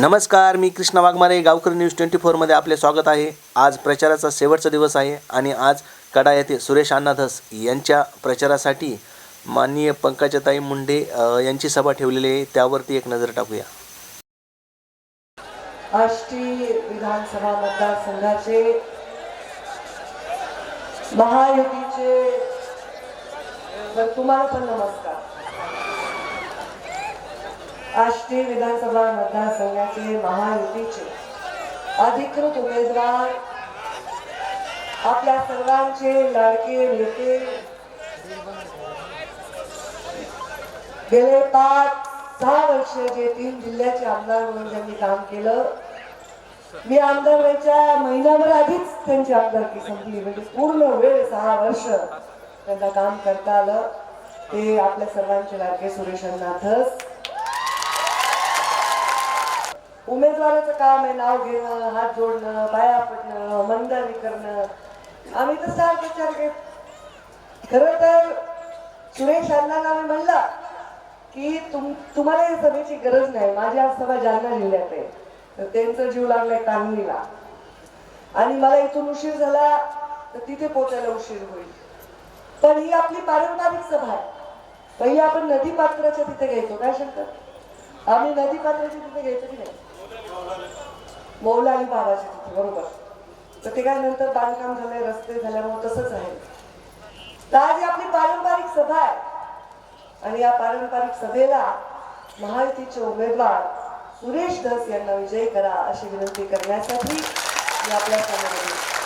नमस्कार मी कृष्णा वाघमारे गावकरी news twenty फोरमध्ये आपले स्वागत आहे. आज प्रचाराचा शेवटचा दिवस आहे आणि आज कडा येथे सुरेश अण्णाधस यांच्या प्रचारासाठी माननीय पंकजाताई मुंडे यांची सभा ठेवलेली आहे. त्यावरती एक नजर टाकूया. आष्टी विधानसभा मतदारसंघाचे महायुतीचे तर तुम्हाला पण नमस्कार. आष्टी विधानसभा मतदारसंघाचे महायुतीचे अधिकृत उमेदवार आपल्या सर्वांचे लाडके नेते गेले पाच सहा वर्ष जे तीन जिल्ह्याचे आमदार म्हणून ज्यांनी काम केलं. मी आमदार व्हायच्या महिनाभर आधीच त्यांची आमदारकी संपली म्हणजे पूर्ण वेळ सहा वर्ष त्यांना काम करता आलं. ते आपल्या सर्वांचे लाडके सुरेश अण्णा उमेदवाराचं काम आहे नाव घेणं हात जोडणं बाया पडणं मंदारी करणं. आम्ही तसा विचार घेत. खरं तर सुरेश अण्णांना मी म्हणला की तुम तुम्हाला या सभेची गरज नाही. माझी आज सभा जालना जिल्ह्यात आहे. तर त्यांचं जीव लागलाय कांगणीला आणि मला इथून उशीर झाला तर तिथे पोचायला उशीर होईल. पण ही आपली पारंपरिक सभा आहे. पहिली आपण नदी पात्राच्या तिथे घ्यायचो. काय शंकर आम्ही नदी पात्राच्या तिथे घ्यायचो की नाही? मौला आणि बाबाच्या तिथे बरोबर. तर ते काय नंतर बांधकाम झालंय रस्ते झाल्यामुळे तसंच आहे. तर आज ही आपली पारंपरिक सभा आहे. आणि या पारंपरिक सभेला महायुतीचे उमेदवार सुरेश धस यांना विजयी करा अशी विनंती करण्यासाठी मी आपल्यासमोर